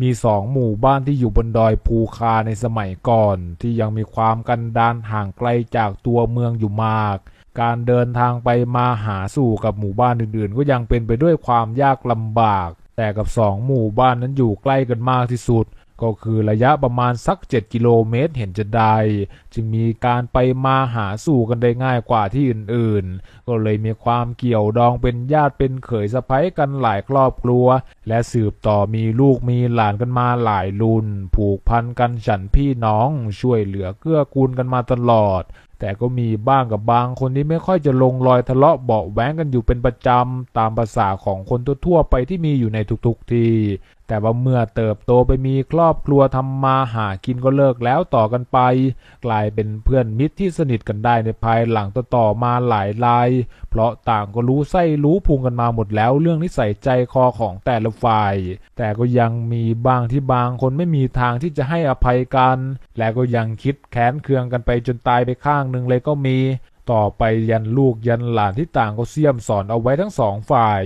มีสองหมู่บ้านที่อยู่บนดอยภูคาในสมัยก่อน ที่ยังมีความกันดานห่างไกลจากตัวเมืองอยู่มาก การเดินทางไปมาหาสู่กับหมู่บ้านอื่นๆ ก็ยังเป็นไปด้วยความยากลำบาก แต่กับสองหมู่บ้านนั้นอยู่ใกล้กันมากที่สุด ก็คือระยะประมาณสัก 7 กิโลเมตรเห็นจะได้ จึงมีการไปมาหาสู่กันได้ง่ายกว่าที่อื่นๆ ก็เลยมีความเกี่ยวดองเป็นญาติเป็นเขยสะใภ้กันหลายครอบครัว และสืบต่อมีลูกมีหลานกันมาหลายรุ่น ผูกพันกันฉันพี่น้องช่วยเหลือเกื้อกูลกันมาตลอดแต่ก็มีบ้างกับบางคนที่ไม่ค่อยจะลงรอยทะเลาะเบาะแว้งกันอยู่เป็นประจำ ตามภาษาของคนทั่วๆไปที่มีอยู่ในทุกๆที แต่ว่าเมื่อเติบโตไปมีครอบครัวทำมาหากินก็เลิกแล้วต่อกันไป กลายเป็นเพื่อนมิตรที่สนิทกันได้ในภายหลังต่อๆมาหลายราย เพราะต่างก็รู้ไส้รู้พุงกันมาหมดแล้วเรื่องนิสัยใจคอของแต่ละฝ่าย แต่ก็ยังมีบางที่บางคนไม่มีทางที่จะให้อภัยกัน และก็ยังคิดแค้นเคืองกันไปจนตายไปข้างหนึ่งเลยก็มี ต่อไปยันลูกยันหลานที่ต่างก็เสี่ยมสอนเอาไว้ทั้งสองฝ่าย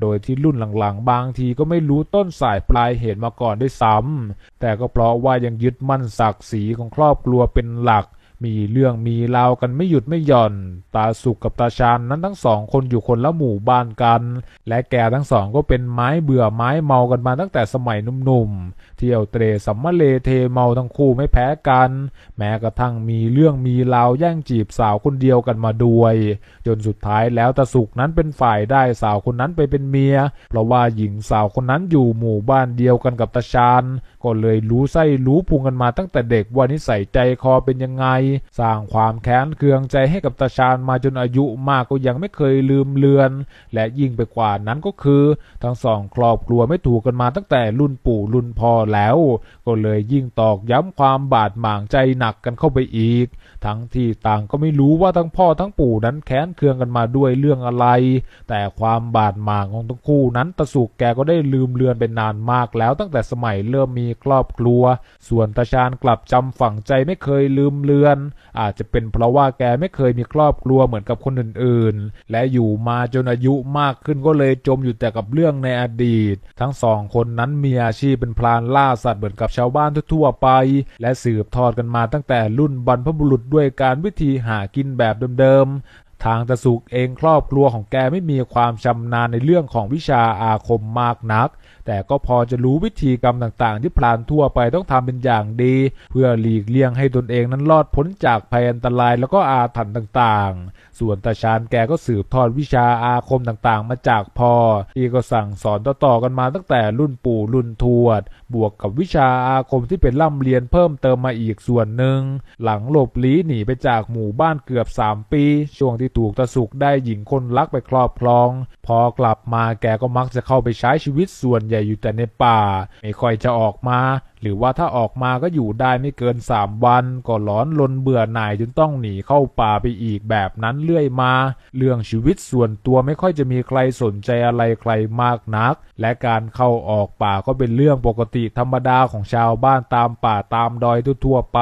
โดยที่รุ่นหลังๆ บางทีก็ไม่รู้ต้นสายปลายเหตุมาก่อนด้วยซ้ำแต่ก็เพราะว่ายังยึดมั่นศักดิ์ศรีของครอบครัวเป็นหลัก มีเรื่องมีราวกันไม่หยุดไม่หย่อน ตาสุกกับตาชานนั้นทั้งสองคนอยู่คนละหมู่บ้านกัน และแกทั้งสองก็เป็นไม้เบื่อไม้เมากันมาตั้งแต่สมัยหนุ่มๆ เที่ยวเตรสัมมะเลเทเมาทั้งคู่ไม่แพ้กัน แม้กระทั่งมีเรื่องมีราวแย่งจีบสาวคนเดียวกันมาด้วย จนสุดท้ายแล้วตาสุกนั้นเป็นฝ่ายได้สาวคนนั้นไปเป็นเมีย เพราะว่าหญิงสาวคนนั้นอยู่หมู่บ้านเดียวกันกับตาชาน ก็เลยรู้ไส้รู้พุงกันมาตั้งแต่เด็กว่านิสัยใจคอเป็นยังไง สร้างความแค้นเคืองใจให้กับตาชานมาจนอายุมากก็ยังไม่เคยลืมเลือน และยิ่งไปกว่านั้นก็คือ ทั้งสองครอบครัวไม่ถูกกันมาตั้งแต่รุ่นปู่รุ่นพ่อแล้ว ก็เลยยิ่งตอกย้ำความบาดหมางใจหนักกันเข้าไปอีก ทั้งที่ต่างก็ไม่รู้ว่าทั้งพ่อทั้งปู่นั้นแค้นเคืองกันมาด้วยเรื่องอะไร แต่ความบาดหมางของทั้งคู่นั้นตะสุกแกก็ได้ลืมเลือนไปนานมากแล้วตั้งแต่สมัยเริ่มมีครอบครัว ส่วนตาชาญกลับจำฝังใจไม่เคยลืมเลือน อาจจะเป็นเพราะว่าแกไม่เคยมีครอบครัวเหมือนกับคนอื่นๆ และอยู่มาจนอายุมากขึ้นก็เลยจมอยู่แต่กับเรื่องในอดีต ทั้งสองคนนั้นมีอาชีพเป็นพรานล่าสัตว์เหมือนกับชาวบ้านทั่วๆไป และสืบทอดกันมาตั้งแต่รุ่นบรรพบุรุษด้วยการวิธีหากินแบบเดิมๆทางตะสุกเองครอบครัวของแกไม่มีความชำนาญในเรื่องของวิชาอาคมมากนัก แต่ก็พอจะรู้วิธีกรรมต่างๆ ที่พลานทั่วไปต้องทำเป็นอย่างดี เพื่อหลีกเลี่ยงให้ตนเองนั้นรอดพ้นจากภัยอันตรายแล้วก็อาถรรพ์ต่างๆ ส่วนตาชานแกก็สืบทอดวิชาอาคมต่างๆ มาจากพ่อที่ก็สั่งสอนต่อๆกันมาตั้งแต่รุ่นปู่รุ่นทวด บวกกับวิชาอาคมที่เป็นร่ำเรียนเพิ่มเติมมาอีกส่วนหนึ่ง หลังหลบลี้หนีไปจากหมู่บ้านเกือบ 3 ปี ช่วงที่ถูกตะสุกได้หญิงคนรักไปครอบครอง พอกลับมาแกก็มักจะเข้าไปใช้ชีวิตส่วนใหญ่อยู่แต่ในป่า ไม่ค่อยจะออกมา หรือว่าถ้าออกมาก็อยู่ได้ไม่เกิน3วันก็ร้อนลนเบื่อหน่ายจนต้องหนีเข้าป่าไปอีกแบบนั้นเรื่อยมา เรื่องชีวิตส่วนตัวไม่ค่อยจะมีใครสนใจอะไรใครมากนัก และการเข้าออกป่าก็เป็นเรื่องปกติธรรมดาของชาวบ้านตามป่าตามดอยทั่วไป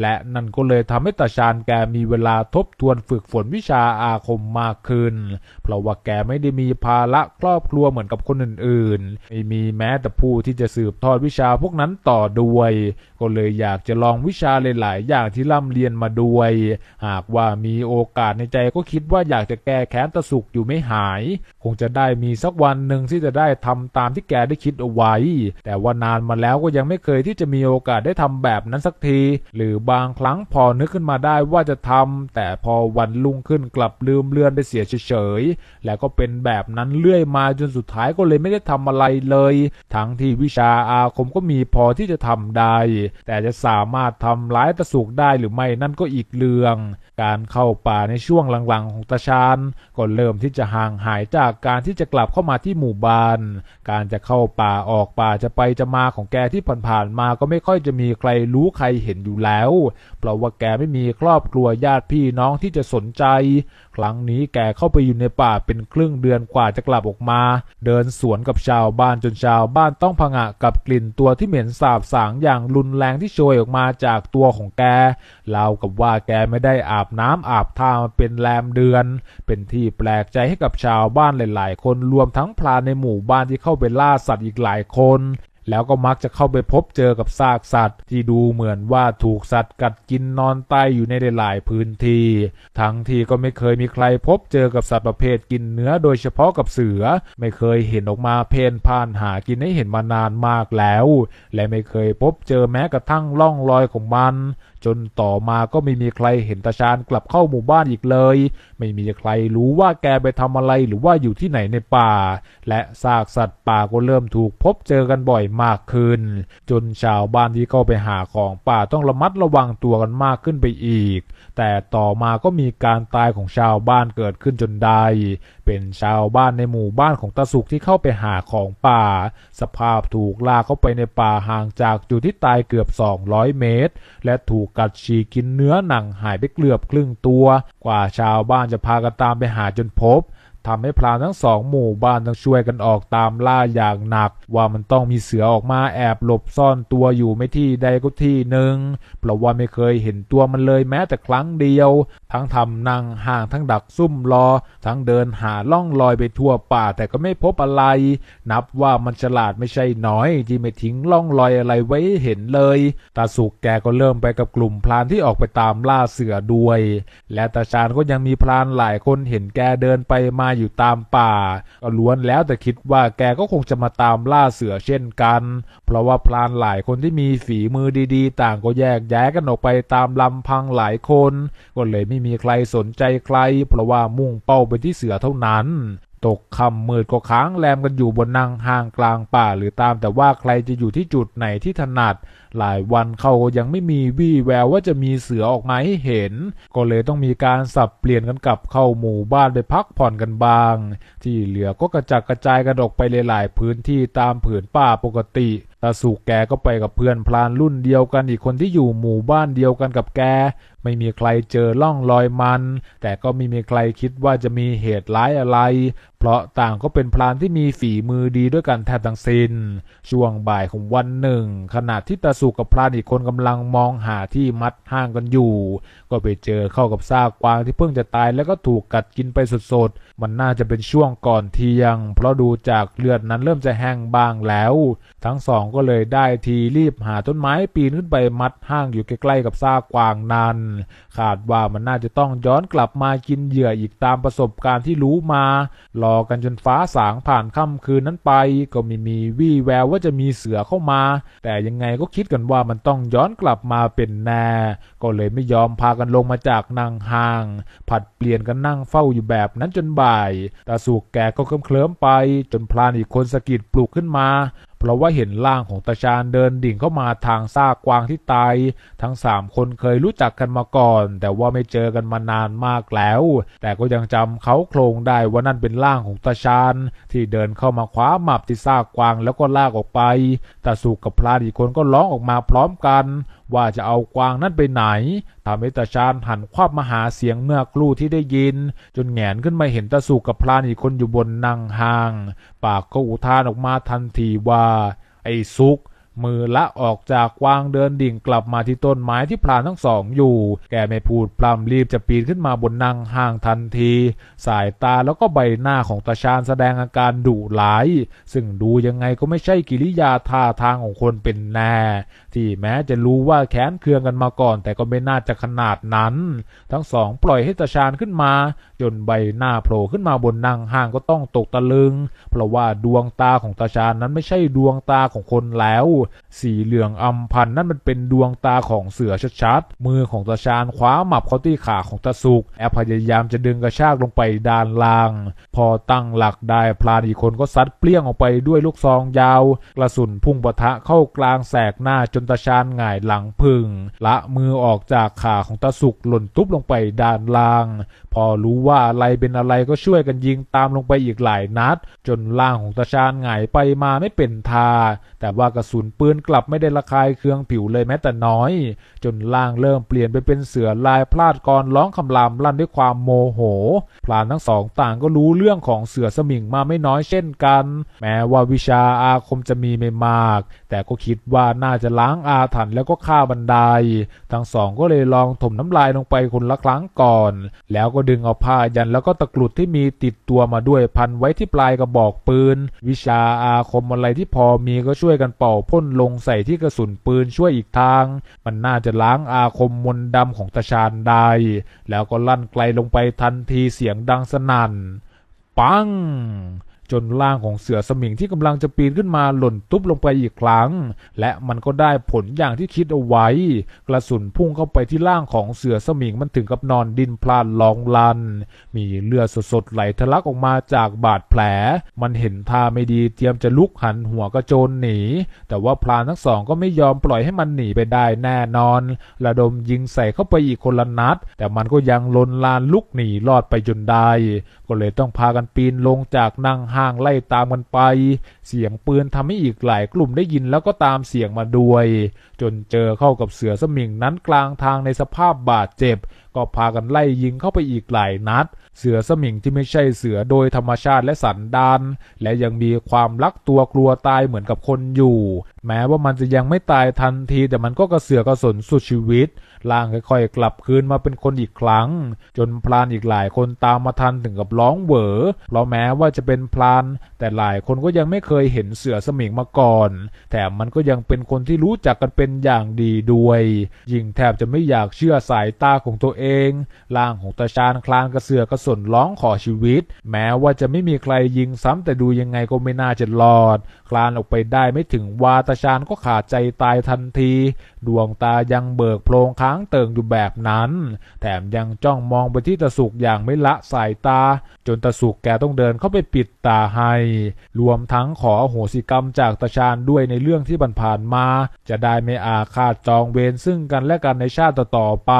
และนั่นก็เลยทำให้ตาชานแกมีเวลาทบทวนฝึกฝนวิชาอาคมมากขึ้น เพราะว่าแกไม่ได้มีภาระครอบครัวเหมือนกับคนอื่นๆไม่มีแม้แต่ผู้ที่จะสืบทอดวิชาพวกนั้นต่อด้วย ก็เลยอยากจะลองวิชาหลาย ๆ อย่างที่ร่ำเรียนมาด้วย หากว่ามีโอกาสในใจก็คิดว่าอยากจะแก้แค้นตะสุกอยู่ไม่หาย คงจะได้มีสักวันหนึ่งที่จะได้ทำตามที่แกได้คิดเอาไว้ แต่ว่านานมาแล้วก็ยังไม่เคยที่จะมีโอกาสได้ทำแบบนั้นสักที หรือบางครั้งพอนึกขึ้นมาได้ว่าจะทำแต่พอวันรุ่งขึ้นกลับลืมเลือนไปเสียเฉย ๆ แล้วก็เป็นแบบนั้นเรื่อยมาจนสุดท้ายก็เลยไม่ได้ทำอะไรเลย ทั้งที่วิชาอาคมก็มีพอที่จะทำได้ แต่จะสามารถทำร้ายตะสุกได้หรือไม่นั่นก็อีกเรื่อง การเข้าป่าในช่วงหลังๆของตาชานก็เริ่มที่จะห่างหายจากการที่จะกลับเข้ามาที่หมู่บ้าน การจะเข้าป่าออกป่าจะไปจะมาของแกที่ผ่านๆมาก็ไม่ค่อยจะมีใครรู้ใครเห็นอยู่แล้ว เพราะว่าแกไม่มีครอบครัวญาติพี่น้องที่จะสนใจ ครั้งนี้แกเข้าไปอยู่ในป่าเป็นครึ่งเดือนกว่าจะกลับออกมา เดินสวนกับชาวบ้านจนชาวบ้านต้องผงะกับกลิ่นตัวที่เหม็นสาบสางอย่างรุนแรงที่โชยออกมาจากตัวของแกเรากับว่าแกไม่ได้อาบน้ำอาบท่ามาเป็นแรมเดือน เป็นที่แปลกใจให้กับชาวบ้านหลาย ๆ คนรวมทั้งพรานในหมู่บ้านที่เข้าไปล่าสัตว์อีกหลายคน แล้วก็มักจะเข้าไปพบเจอกับซากสัตว์ ที่ดูเหมือนว่าถูกสัตว์กัดกินนอนตายอยู่ในหลายพื้นที่ ทั้งที่ก็ไม่เคยมีใครพบเจอกับสัตว์ประเภทกินเนื้อโดยเฉพาะกับเสือ ไม่เคยเห็นออกมาเพ่นพ่านหากินให้เห็นมานานมากแล้ว และไม่เคยพบเจอแม้กระทั่งร่องรอยของมัน จนต่อมาก็ไม่มีใครเห็นตาชาญกลับเข้าหมู่บ้านอีกเลย ไม่มีใครรู้ว่าแกไปทำอะไรหรือว่าอยู่ที่ไหนในป่า และซากสัตว์ป่าก็เริ่มถูกพบเจอกันบ่อยมากขึ้น จนชาวบ้านที่เข้าไปหาของป่าต้องระมัดระวังตัวกันมากขึ้นไปอีก แต่ต่อมาก็มีการตายของชาวบ้านเกิดขึ้นจนได้ เป็นชาวบ้านในหมู่บ้านของตาสุกที่เข้าไปหาของป่า สภาพถูกลากเข้าไปในป่าห่างจากจุดที่ตายเกือบ 200 เมตร และถูกกัดฉีกกินเนื้อหนังหายไปเกือบครึ่งตัว กว่าชาวบ้านจะพากันตามไปหาจนพบ ทำให้พรานทั้งสองหมู่บ้านต้องช่วยกันออกตามล่าอย่างหนัก ว่ามันต้องมีเสือออกมาแอบหลบซ่อนตัวอยู่ไม่ที่ใดก็ที่หนึ่งเพราะว่าไม่เคยเห็นตัวมันเลยแม้แต่ครั้งเดียว ทั้งทำนั่งห่างทั้งดักซุ่มรอ ทั้งเดินหาล่องลอยไปทั่วป่าแต่ก็ไม่พบอะไร นับว่ามันฉลาดไม่ใช่น้อยที่ไม่ทิ้งล่องลอยอะไรไว้เห็นเลยตาสุกแกก็เริ่มไปกับกลุ่มพรานที่ออกไปตามล่าเสือด้วย และตาชาญก็ยังมีพรานหลายคนเห็นแกเดินไปมาอยู่ตามป่า ก็ล้วนแล้วแต่คิดว่าแกก็คงจะมาตามล่าเสือเช่นกัน เพราะว่าพลานหลายคนที่มีฝีมือดีๆ ต่างก็แยกย้ายกันออกไปตามลำพังหลายคน ก็เลยไม่มีใครสนใจใคร เพราะว่ามุ่งเป้าไปที่เสือเท่านั้น ตกค่ำมืดก็ค้างแรมกันอยู่บนนั่งห้างกลางป่าหรือตามแต่ว่าใครจะอยู่ที่จุดไหนที่ถนัด หลายวันเขาก็ยังไม่มีวี่แววว่าจะมีเสือออกมาให้เห็น ก็เลยต้องมีการสับเปลี่ยนกันกลับเข้าหมู่บ้านไปพักผ่อนกันบ้าง ที่เหลือก็กระจัดกระจายกันออกไปหลายๆพื้นที่ตามผืนป่าปกติตาสุกแกก็ไปกับเพื่อนพลานรุ่นเดียวกันอีกคนที่อยู่หมู่บ้านเดียวกันกับแก ไม่มีใครเจอล่องรอยมัน แต่ก็ไม่มีใครคิดว่าจะมีเหตุร้ายอะไร เพราะต่างก็เป็นพลานที่มีฝีมือดีด้วยกันแทบทั้งสิ้น ช่วงบ่ายของวันหนึ่ง ขณะที่ตาสุกับพลานอีกคนกำลังมองหาที่มัดห้างกันอยู่ ก็ไปเจอเข้ากับซากกวางที่เพิ่งจะตายแล้วก็ถูกกัดกินไปสดๆ มันน่าจะเป็นช่วงก่อนเที่ยง เพราะดูจากเลือดนั้นเริ่มจะแห้งบางแล้ว ทั้งสองก็เลยได้ทีรีบหาต้นไม้ปีนขึ้นไปมัดห้างอยู่ใกล้ๆกับซากกวางนั้นขาดว่ามันน่าจะต้องย้อนกลับมากินเหยื่ออีกตามประสบการณ์ที่รู้มา รอกันจนฟ้าสางผ่านค่ำคืนนั้นไป ก็ไม่มีวี่แววว่าจะมีเสือเข้ามา แต่ยังไงก็คิดกันว่ามันต้องย้อนกลับมาเป็นแน่ ก็เลยไม่ยอมพากันลงมาจากนางห้าง ผัดเปลี่ยนกันนั่งเฝ้าอยู่แบบนั้นจนบ่ายตาสุกแกก็เคลิ้มไป จนพลานอีกคนสะกิดปลุกขึ้นมาเพราะว่าเห็นร่างของตาชานเดินดิ่งเข้ามาทางซากกวางที่ตาย ทั้งสามคนเคยรู้จักกันมาก่อน แต่ว่าไม่เจอกันมานานมากแล้ว แต่ก็ยังจำเขาโครงได้ว่านั่นเป็นร่างของตาชานที่เดินเข้ามาคว้าหมับที่ซากกวางแล้วก็ลากออกไปตาสุกกับพลาดอีกคนก็ร้องออกมาพร้อมกัน ว่าจะเอากวางนั้นไปไหนทำให้ตาชาญหันควับมาหาเสียงเมื่อกลู่ที่ได้ยิน จนแงนขึ้นมาเห็นตาสุกับพลานอีกคนอยู่บนนั่งห้าง ปากก็อุทานออกมาทันทีว่า ไอ้ซุก มือละออกจากกวางเดินดิ่งกลับมาที่ต้นไม้ที่พรานทั้งสองอยู่ แกไม่พูดพร่ำรีบจะปีนขึ้นมาบนนั่งห้างทันที สายตาแล้วก็ใบหน้าของตาชาญแสดงอาการดุร้าย ซึ่งดูยังไงก็ไม่ใช่กิริยาท่าทางของคนเป็นแน่ ที่แม้จะรู้ว่าแค้นเคืองกันมาก่อน แต่ก็ไม่น่าจะขนาดนั้น ทั้งสองปล่อยให้ตาชาญขึ้นมาจนใบหน้าโผล่ขึ้นมาบนนั่งห้างก็ต้องตกตะลึง เพราะว่าดวงตาของตาชาญนั้นไม่ใช่ดวงตาของคนแล้วสีเหลืองอำพันนั่นมันเป็นดวงตาของเสือชัดๆ มือของตาชาญคว้าหมับเข้าที่ขาของตาสุกแอบพยายามจะดึงกระชากลงไปด้านล่าง พอตั้งหลักได้พลานอีกคนก็ซัดเปรี้ยงออกไปด้วยลูกซองยาว กระสุนพุ่งปะทะเข้ากลางแสกหน้าจนตาชาญหงายหลังพึ่ง ละมือออกจากขาของตาสุกหล่นตุ๊บลงไปด้านล่าง พอรู้ว่าอะไรเป็นอะไรก็ช่วยกันยิงตามลงไปอีกหลายนัด จนร่างของตาชาญหงายไปมาไม่เป็นท่าแต่ว่ากระสุนปืนกลับไม่ได้ระคายเคืองผิวเลยแม้แต่น้อย จนล่างเริ่มเปลี่ยนไปเป็นเสือลายพลาดกรร้องคำรามลั่นด้วยความโมโห พลานทั้งสองต่างก็รู้เรื่องของเสือสมิงมาไม่น้อยเช่นกัน แม้ว่าวิชาอาคมจะมีไม่มาก แต่ก็คิดว่าน่าจะล้างอาถรรพ์แล้วก็ฆ่าบันไดทั้งสองก็เลยลองถมน้ำลายลงไปคนละครั้งก่อน แล้วก็ดึงเอาผ้ายันแล้วก็ตะกรุดที่มีติดตัวมาด้วยพันไว้ที่ปลายกระบอกปืน วิชาอาคมอะไรที่พอมีก็ช่วยกันเป่าพ่นลงใส่ที่กระสุนปืนช่วยอีกทาง มันน่าจะล้างอาคมมนต์ดำของตาชานได้ แล้วก็ลั่นไกลลงไปทันทีเสียงดังสนั่น ปัง จนร่างของเสือสมิงที่กำลังจะปีนขึ้นมาหล่นตุ๊บลงไปอีกครั้ง และมันก็ได้ผลอย่างที่คิดเอาไว้ กระสุนพุ่งเข้าไปที่ร่างของเสือสมิงมันถึงกับนอนดินพลานลองลัน มีเลือดสดๆไหลทะลักออกมาจากบาดแผล มันเห็นท่าไม่ดีเตรียมจะลุกหันหัวกระโจนหนี แต่ว่าพลานทั้งสองก็ไม่ยอมปล่อยให้มันหนีไปได้แน่นอน ระดมยิงใส่เข้าไปอีกคนละนัด แต่มันก็ยังลนลานลุกหนีรอดไปจนได้ ก็เลยต้องพากันปีนลงจากนั่งหางไล่ตามกันไป เสียงปืนทำให้อีกหลายกลุ่มได้ยินแล้วก็ตามเสียงมาด้วย จนเจอเข้ากับเสือสมิงนั้นกลางทางในสภาพบาดเจ็บ ก็พากันไล่ยิงเข้าไปอีกหลายนัด เสือสมิงที่ไม่ใช่เสือโดยธรรมชาติและสันดานและยังมีความรักตัวกลัวตายเหมือนกับคนอยู่ แม้ว่ามันจะยังไม่ตายทันทีแต่มันก็กระเสือกกระสนสุดชีวิตร่างค่อยๆกลับคืนมาเป็นคนอีกครั้ง จนพลานอีกหลายคนตามมาทันถึงกับร้องเหวอเพราะแม้ว่าจะเป็นพลาน แต่หลายคนก็ยังไม่เคยเห็นเสือสมิงมาก่อน แถมมันก็ยังเป็นคนที่รู้จักกันเป็นอย่างดีด้วยยิ่งแทบจะไม่อยากเชื่อสายตาของตัวเองร่างของตาชาญคลานกระเสือกกระสนร้องขอชีวิต แม้ว่าจะไม่มีใครยิงซ้ำแต่ดูยังไงก็ไม่น่าจะรอด คลานออกไปได้ไม่ถึงวาตาชาญก็ขาดใจตายทันที ดวงตายังเบิกโพลงค้างเติ่งอยู่แบบนั้น แถมยังจ้องมองไปที่ตะสุกอย่างไม่ละสายตา จนตะสุกแกต้องเดินเข้าไปปิดตาให้ รวมทั้งขอโหสิกรรมจากตาชาญด้วยในเรื่องที่ผ่านมา จะได้ไม่อาฆาตจองเวรซึ่งกันและกันในชาติต่อไป